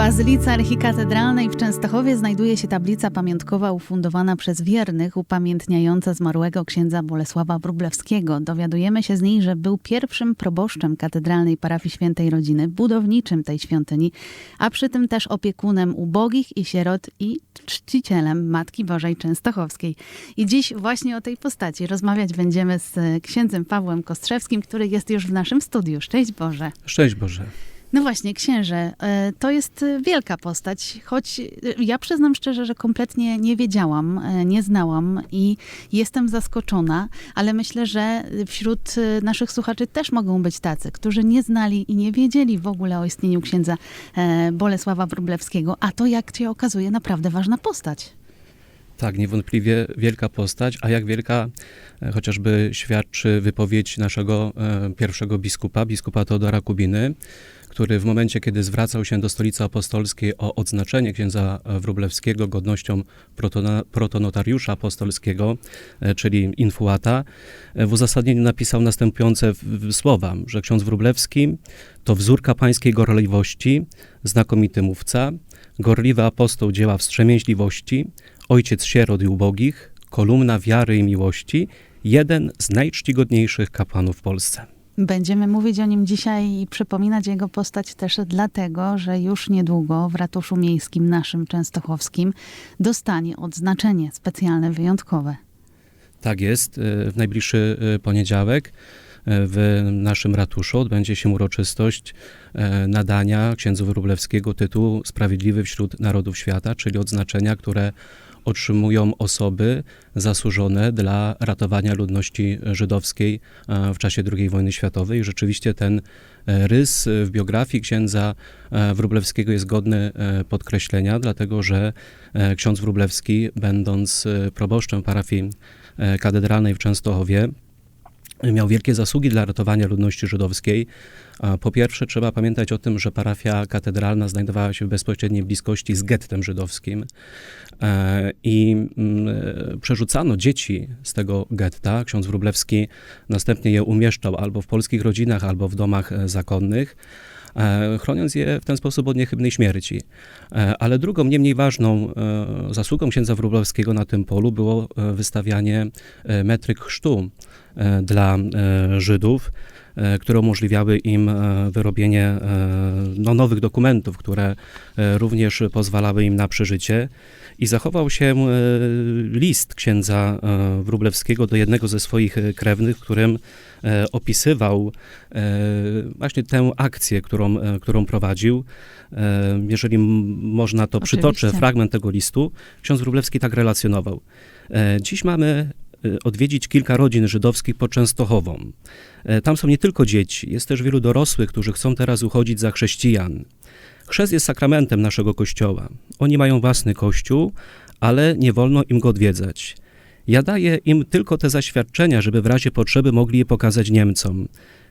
Bazylice Archikatedralnej w Częstochowie znajduje się tablica pamiątkowa ufundowana przez wiernych, upamiętniająca zmarłego księdza Bolesława Wróblewskiego. Dowiadujemy się z niej, że był pierwszym proboszczem katedralnej parafii Świętej Rodziny, budowniczym tej świątyni, a przy tym też opiekunem ubogich i sierot i czcicielem Matki Bożej Częstochowskiej. I dziś właśnie o tej postaci rozmawiać będziemy z księdzem Pawłem Kostrzewskim, który jest już w naszym studiu. Szczęść Boże. Szczęść Boże. No właśnie, księże, e, to jest e, wielka postać, choć e, ja przyznam szczerze, że kompletnie nie wiedziałam, nie znałam i jestem zaskoczona, ale myślę, że wśród naszych słuchaczy też mogą być tacy, którzy nie znali i nie wiedzieli w ogóle o istnieniu księdza Bolesława Wróblewskiego, a to jak się okazuje naprawdę ważna postać. Tak, niewątpliwie wielka postać, a jak wielka e, chociażby świadczy wypowiedź naszego e, pierwszego biskupa, biskupa Teodora Kubiny, który w momencie, kiedy zwracał się do stolicy apostolskiej o odznaczenie księdza Wróblewskiego godnością protonotariusza apostolskiego, e, czyli infuata, e, w uzasadnieniu napisał następujące słowa, że ksiądz Wróblewski to wzór kapłańskiej gorliwości, znakomity mówca, gorliwy apostoł dzieła wstrzemięźliwości, ojciec sierot i ubogich, kolumna wiary i miłości, jeden z najczcigodniejszych kapłanów w Polsce. Będziemy mówić o nim dzisiaj i przypominać jego postać też dlatego, że już niedługo w ratuszu miejskim naszym częstochowskim dostanie odznaczenie specjalne, wyjątkowe. Tak jest. e, W najbliższy e, poniedziałek e, w naszym ratuszu odbędzie się uroczystość nadania księdzu Wróblewskiego tytułu Sprawiedliwy wśród Narodów Świata, czyli odznaczenia, które otrzymują osoby zasłużone dla ratowania ludności żydowskiej e, w czasie II wojny światowej. Rzeczywiście ten e, rys w biografii księdza e, Wróblewskiego jest godny podkreślenia, dlatego że ksiądz Wróblewski, będąc proboszczem parafii katedralnej w Częstochowie, miał wielkie zasługi dla ratowania ludności żydowskiej. Po pierwsze, trzeba pamiętać o tym, że parafia katedralna znajdowała się w bezpośredniej bliskości z gettem żydowskim e, i mm, e, przerzucano dzieci z tego getta. Ksiądz Wróblewski następnie je umieszczał albo w polskich rodzinach, albo w domach e, zakonnych chroniąc je w ten sposób od niechybnej śmierci. E, Ale drugą, nie mniej ważną e, zasługą księdza Wróblewskiego na tym polu było e, wystawianie e, metryk chrztu e, dla e, Żydów, e, które umożliwiały im e, wyrobienie e, no, nowych dokumentów, które e, również pozwalały im na przeżycie. I zachował się e, list księdza e, Wróblewskiego do jednego ze swoich e, krewnych, w którym e, opisywał e, właśnie tę akcję, którą, e, którą prowadził. E, Jeżeli można, to przytoczę Oczywiście. fragment tego listu. Ksiądz Wróblewski tak relacjonował. E, Dziś mamy e, odwiedzić kilka rodzin żydowskich pod Częstochową. E, Tam są nie tylko dzieci, jest też wielu dorosłych, którzy chcą teraz uchodzić za chrześcijan. Chrzest jest sakramentem naszego kościoła. Oni mają własny kościół, ale nie wolno im go odwiedzać. Ja daję im tylko te zaświadczenia, żeby w razie potrzeby mogli je pokazać Niemcom.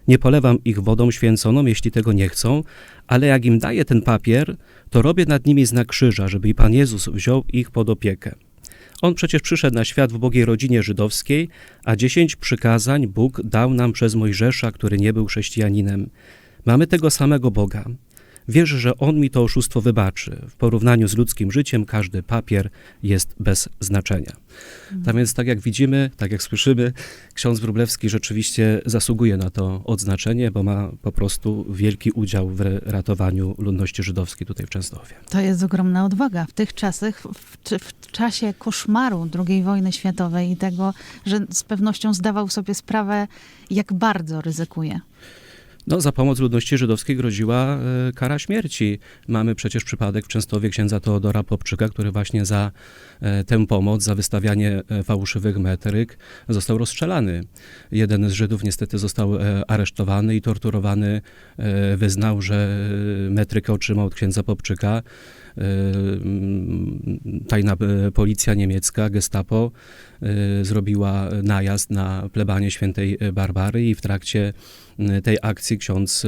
Nie polewam ich wodą święconą, jeśli tego nie chcą, ale jak im daję ten papier, to robię nad nimi znak krzyża, żeby i Pan Jezus wziął ich pod opiekę. On przecież przyszedł na świat w ubogiej rodzinie żydowskiej, a dziesięć przykazań Bóg dał nam przez Mojżesza, który nie był chrześcijaninem. Mamy tego samego Boga. Wierzę, że On mi to oszustwo wybaczy. W porównaniu z ludzkim życiem każdy papier jest bez znaczenia. Tak więc, tak jak widzimy, tak jak słyszymy, ksiądz Wróblewski rzeczywiście zasługuje na to odznaczenie, bo ma po prostu wielki udział w ratowaniu ludności żydowskiej tutaj w Częstochowie. To jest ogromna odwaga w tych czasach, w, w czasie koszmaru II wojny światowej i tego, że z pewnością zdawał sobie sprawę, jak bardzo ryzykuje. No, za pomoc ludności żydowskiej groziła e, kara śmierci. Mamy przecież przypadek w Częstowie księdza Teodora Popczyka, który właśnie za e, tę pomoc, za wystawianie e, fałszywych metryk został rozstrzelany. Jeden z Żydów niestety został aresztowany i torturowany. Wyznał, że metrykę otrzymał od księdza Popczyka. Mm, Tajna e, policja niemiecka, gestapo, e, zrobiła najazd na plebanie świętej Barbary i w trakcie tej akcji ksiądz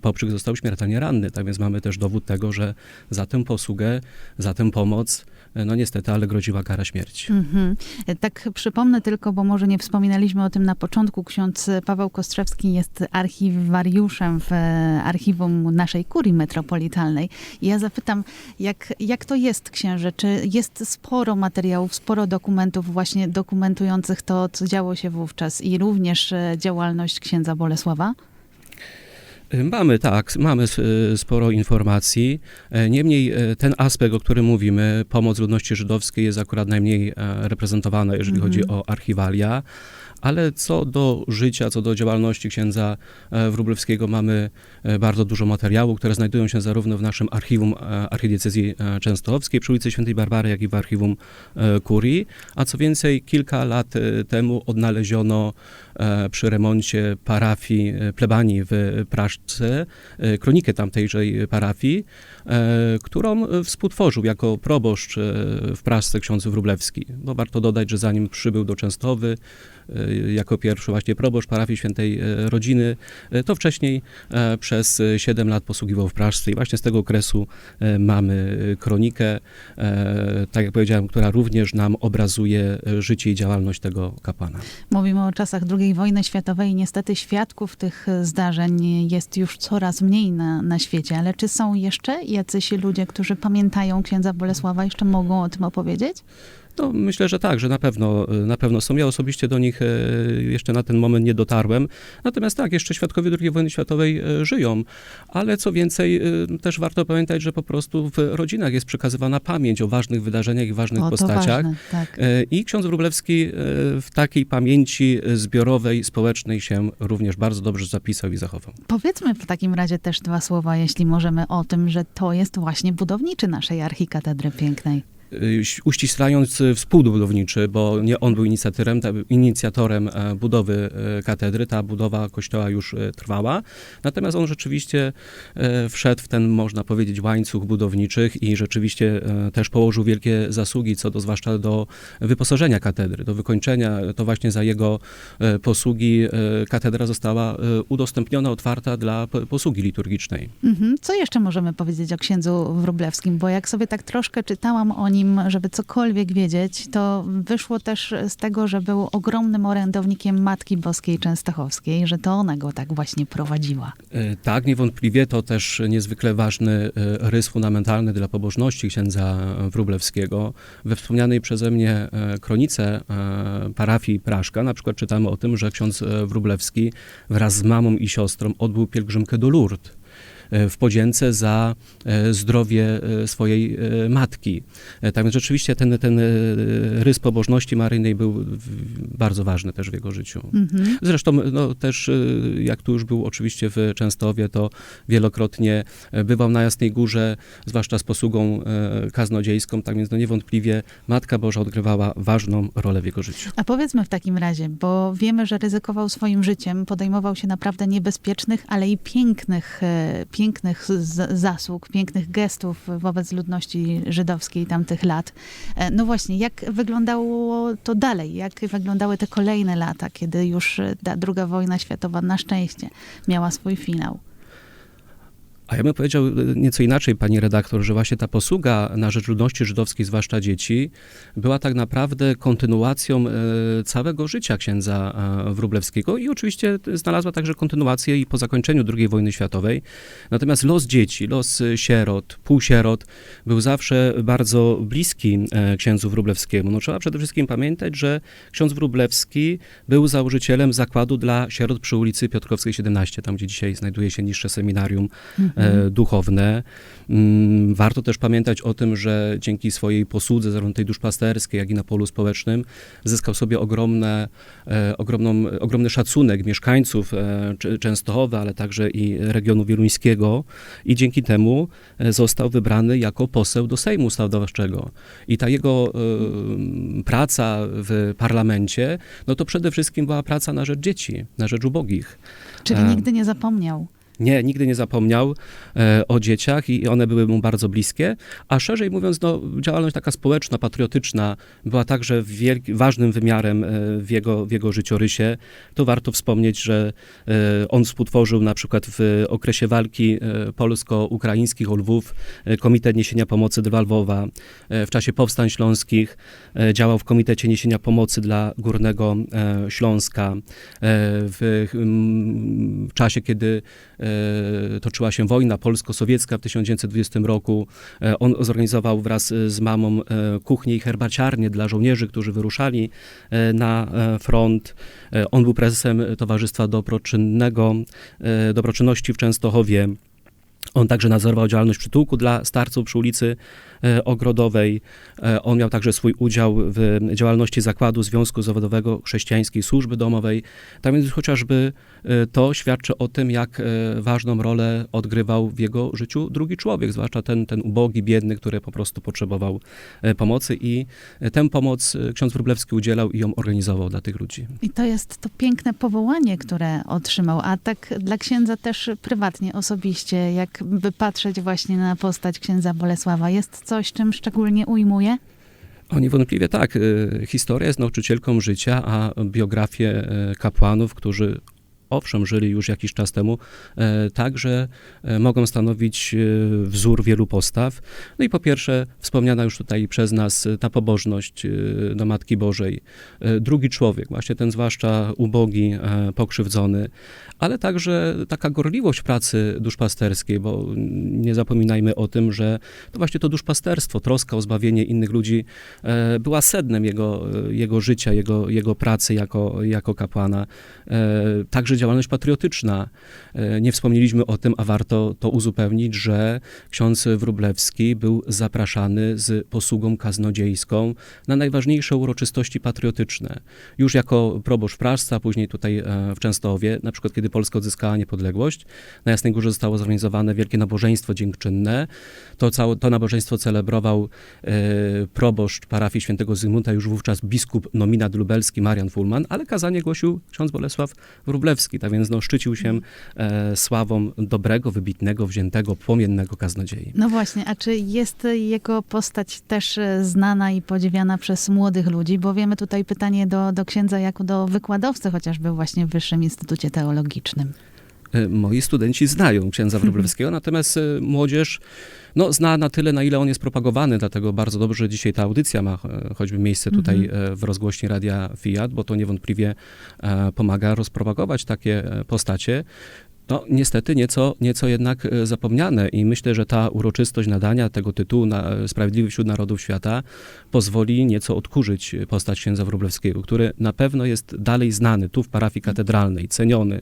Popczyk został śmiertelnie ranny. Tak więc mamy też dowód tego, że za tę posługę, za tę pomoc no niestety, ale groziła kara śmierci. Mhm. Tak przypomnę tylko, bo może nie wspominaliśmy o tym na początku. Ksiądz Paweł Kostrzewski jest archiwariuszem w e, archiwum naszej kurii metropolitalnej. I ja zapytam, jak, jak to jest, księże? Czy jest sporo materiałów, sporo dokumentów właśnie dokumentujących to, co działo się wówczas i również e, działalność księdza Bolesława? Mamy, tak, mamy s- sporo informacji. E, Niemniej e, ten aspekt, o którym mówimy, pomoc ludności żydowskiej jest akurat najmniej e, reprezentowana, jeżeli Mhm. chodzi o archiwalia. Ale co do życia, co do działalności księdza e, Wróblewskiego, mamy e, bardzo dużo materiału, które znajdują się zarówno w naszym archiwum e, archidiecezji częstochowskiej przy ulicy Świętej Barbary, jak i w archiwum kurii. A co więcej, kilka lat temu odnaleziono przy remoncie parafii, plebanii w Praszce, kronikę tamtejszej parafii, którą współtworzył jako proboszcz w Praszce ksiądz Wróblewski. Bo warto dodać, że zanim przybył do Częstochowy, e, jako pierwszy właśnie proboszcz parafii świętej e, rodziny, e, to wcześniej przez 7 lat posługiwał w Praszce i właśnie z tego okresu mamy kronikę, tak jak powiedziałem, która również nam obrazuje życie i działalność tego kapłana. Mówimy o czasach II wojny światowej niestety świadków tych zdarzeń jest już coraz mniej na, na świecie. Ale czy są jeszcze jacyś ludzie, którzy pamiętają księdza Bolesława, jeszcze mogą o tym opowiedzieć? No, myślę, że tak, że na pewno, na pewno są. Ja osobiście do nich e, jeszcze na ten moment nie dotarłem. Natomiast tak, jeszcze świadkowie II wojny światowej e, żyją. Ale co więcej, e, też warto pamiętać, że po prostu w rodzinach jest przekazywana pamięć o ważnych wydarzeniach i ważnych o, postaciach. ważne, tak. I ksiądz Wróblewski w takiej pamięci zbiorowej, społecznej się również bardzo dobrze zapisał i zachował. Powiedzmy w takim razie też dwa słowa, jeśli możemy, o tym, że to jest właśnie budowniczy naszej archikatedry pięknej. Y, uściślając y, współbudowniczy, bo nie on był inicjatorem, inicjatorem e, budowy e, katedry, ta budowa kościoła już e, trwała, natomiast on rzeczywiście wszedł w ten, można powiedzieć, łańcuch budowniczych i rzeczywiście też położył wielkie zasługi, co do zwłaszcza do wyposażenia katedry, do wykończenia, to właśnie za jego posługi katedra została udostępniona, otwarta dla posługi liturgicznej. Mhm. Co jeszcze możemy powiedzieć o księdzu Wróblewskim? Bo jak sobie tak troszkę czytałam o nim, żeby cokolwiek wiedzieć, to wyszło też z tego, że był ogromnym orędownikiem Matki Boskiej Częstochowskiej, że to ona go tak właśnie prowadziła. E, Tak, niewątpliwie to też niezwykle ważny e, rys fundamentalny dla pobożności księdza Wróblewskiego. We wspomnianej przeze mnie e, kronice parafii Praszka na przykład czytamy o tym, że ksiądz Wróblewski wraz z mamą i siostrą odbył pielgrzymkę do Lourdes w podzięce za e, zdrowie e, swojej e, matki. E, Tak więc rzeczywiście ten, ten e, rys pobożności maryjnej był bardzo ważny też w jego życiu. Mhm. Zresztą no, też jak tu już był oczywiście w Częstochowie, to wielokrotnie e, bywał na Jasnej Górze, zwłaszcza z posługą e, kaznodziejską, tak więc no, niewątpliwie Matka Boża odgrywała ważną rolę w jego życiu. A powiedzmy w takim razie, bo wiemy, że ryzykował swoim życiem, podejmował się naprawdę niebezpiecznych, ale i pięknych, e, pięknych zasług, pięknych gestów wobec ludności żydowskiej tamtych lat. E, No właśnie, jak wyglądało to dalej? Jak wyglądały te kolejne lata, kiedy już ta druga wojna światowa na szczęście miała swój finał? A ja bym powiedział e, nieco inaczej, pani redaktor, że właśnie ta posługa na rzecz ludności żydowskiej, zwłaszcza dzieci, była tak naprawdę kontynuacją e, całego życia księdza e, Wróblewskiego i oczywiście znalazła także kontynuację i po zakończeniu II wojny światowej. Natomiast los dzieci, los sierot, półsierot był zawsze bardzo bliski księdzu Wróblewskiemu. No, trzeba przede wszystkim pamiętać, że ksiądz Wróblewski był założycielem zakładu dla sierot przy ulicy Piotrkowskiej 17, tam gdzie dzisiaj znajduje się niższe seminarium e, duchowne. Mm, Warto też pamiętać o tym, że dzięki swojej posłudze, zarówno tej duszpasterskiej, jak i na polu społecznym, zyskał sobie ogromne, e, ogromną, ogromny szacunek mieszkańców e, Częstochowy, ale także i regionu wieluńskiego i dzięki temu został wybrany jako poseł do Sejmu Ustawodawczego. I ta jego praca w parlamencie, no to przede wszystkim była praca na rzecz dzieci, na rzecz ubogich. Czyli nigdy nie zapomniał. Nie, nigdy nie zapomniał e, o dzieciach i one były mu bardzo bliskie, a szerzej mówiąc, no, działalność taka społeczna, patriotyczna była także ważnym wymiarem e, w jego, w jego życiorysie. To warto wspomnieć, że e, on współtworzył na przykład w okresie walki polsko-ukraińskich o Lwów Komitet Niesienia Pomocy dla Lwowa. W czasie powstań śląskich działał w Komitecie Niesienia Pomocy dla Górnego Śląska. W, czasie, kiedy toczyła się wojna polsko-sowiecka w 1920 roku, e, on zorganizował wraz e, z mamą e, kuchnię i herbaciarnię dla żołnierzy, którzy wyruszali e, na e, front. E, On był prezesem Towarzystwa Dobroczynnego, e, Dobroczynności w Częstochowie. On także nadzorował działalność przytułku dla starców przy ulicy e, Ogrodowej. E, On miał także swój udział w działalności Zakładu Związku Zawodowego Chrześcijańskiej Służby Domowej. Tak więc chociażby e, to świadczy o tym, jak ważną rolę odgrywał w jego życiu drugi człowiek, zwłaszcza ten, ten ubogi, biedny, który po prostu potrzebował pomocy i tę pomoc ksiądz Wróblewski udzielał i ją organizował dla tych ludzi. I to jest to piękne powołanie, które otrzymał. A tak dla księdza też prywatnie, osobiście, jakby patrzeć właśnie na postać księdza Bolesława, jest coś, czym szczególnie ujmuje? O, niewątpliwie tak. Y, Historia jest nauczycielką życia, a biografie e, kapłanów, którzy owszem, żyli już jakiś czas temu, e, także e, mogą stanowić e, wzór wielu postaw. No i po pierwsze, wspomniana już tutaj przez nas ta pobożność do Matki Bożej. Drugi człowiek, właśnie ten zwłaszcza ubogi, pokrzywdzony, ale także taka gorliwość pracy duszpasterskiej, bo nie zapominajmy o tym, że to właśnie to duszpasterstwo, troska o zbawienie innych ludzi była sednem jego, jego życia, jego, jego pracy jako, jako kapłana. Także działalność patriotyczna. E, Nie wspomnieliśmy o tym, a warto to uzupełnić, że ksiądz Wróblewski był zapraszany z posługą kaznodziejską na najważniejsze uroczystości patriotyczne. Już jako proboszcz w Praszce, a później tutaj e, w Częstochowie, na przykład kiedy Polska odzyskała niepodległość, na Jasnej Górze zostało zorganizowane wielkie nabożeństwo dziękczynne. To, całe, to nabożeństwo celebrował e, proboszcz parafii świętego Zygmunta, już wówczas biskup nominat lubelski Marian Fulman, ale kazanie głosił ksiądz Bolesław Wróblewski, tak więc no, szczycił się e, sławą dobrego, wybitnego, wziętego, płomiennego kaznodziei. No właśnie, a czy jest jego postać też e, znana i podziwiana przez młodych ludzi? Bo wiemy tutaj pytanie do, do księdza jako do wykładowcy, chociażby właśnie w Wyższym Instytucie Teologicznym. E, Moi studenci znają księdza Wróblewskiego, natomiast e, młodzież no, zna na tyle, na ile on jest propagowany, dlatego bardzo dobrze, że dzisiaj ta audycja ma e, choćby miejsce tutaj Mhm. e, w rozgłośni Radia Fiat, bo to niewątpliwie e, pomaga rozpropagować takie postacie. No, niestety nieco, nieco jednak zapomniane i myślę, że ta uroczystość nadania tego tytułu na Sprawiedliwy wśród Narodów Świata pozwoli nieco odkurzyć postać księdza Wróblewskiego, który na pewno jest dalej znany tu w parafii katedralnej, ceniony.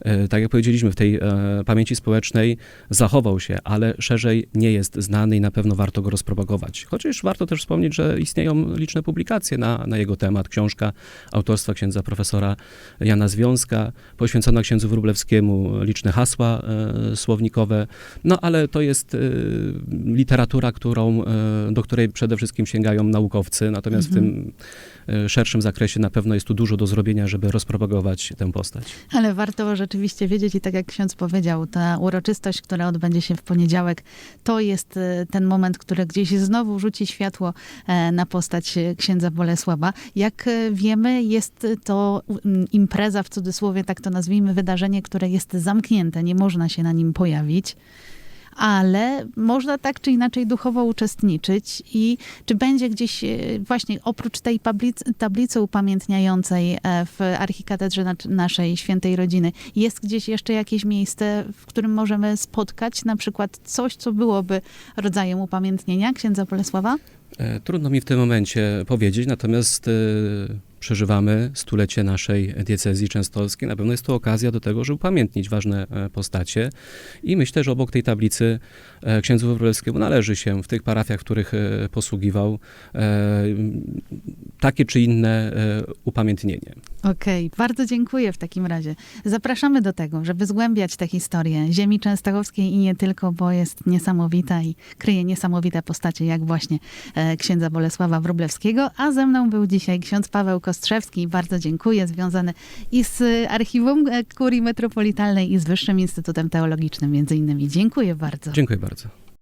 E, Tak jak powiedzieliśmy, w tej e, pamięci społecznej zachował się, ale szerzej nie jest znany i na pewno warto go rozpropagować. Chociaż warto też wspomnieć, że istnieją liczne publikacje na, na jego temat. Książka autorstwa księdza profesora Jana Związka, poświęcona księdzu Wróblewskiemu, liczne hasła e, słownikowe. No ale to jest literatura, którą, do której przede wszystkim sięgają naukowcy, natomiast w tym szerszym zakresie na pewno jest tu dużo do zrobienia, żeby rozpropagować tę postać. Ale warto rzeczywiście wiedzieć i tak jak ksiądz powiedział, ta uroczystość, która odbędzie się w poniedziałek, to jest e, ten moment, który gdzieś znowu rzuci światło e, na postać księdza Bolesława. Jak e, wiemy, jest to impreza, w cudzysłowie tak to nazwijmy, wydarzenie, które jest zamknięte, nie można się na nim pojawić. Ale można tak czy inaczej duchowo uczestniczyć i czy będzie gdzieś e, właśnie oprócz tej tablicy, upamiętniającej e, w archikatedrze na- naszej świętej rodziny, jest gdzieś jeszcze jakieś miejsce, w którym możemy spotkać na przykład coś, co byłoby rodzajem upamiętnienia księdza Bolesława? E, Trudno mi w tym momencie powiedzieć, natomiast przeżywamy stulecie naszej diecezji częstochowskiej. Na pewno jest to okazja do tego, żeby upamiętnić ważne e, postacie i myślę, że obok tej tablicy e, księdzu Wróblewskiemu należy się w tych parafiach, w których e, posługiwał, takie czy inne upamiętnienie. Okej, bardzo dziękuję w takim razie. Zapraszamy do tego, żeby zgłębiać tę historię ziemi częstochowskiej i nie tylko, bo jest niesamowita i kryje niesamowite postacie, jak właśnie księdza Bolesława Wróblewskiego, a ze mną był dzisiaj ksiądz Paweł Kostrzewski, bardzo dziękuję, związany i z Archiwum Kurii Metropolitalnej i z Wyższym Instytutem Teologicznym między innymi. Dziękuję bardzo. Dziękuję bardzo.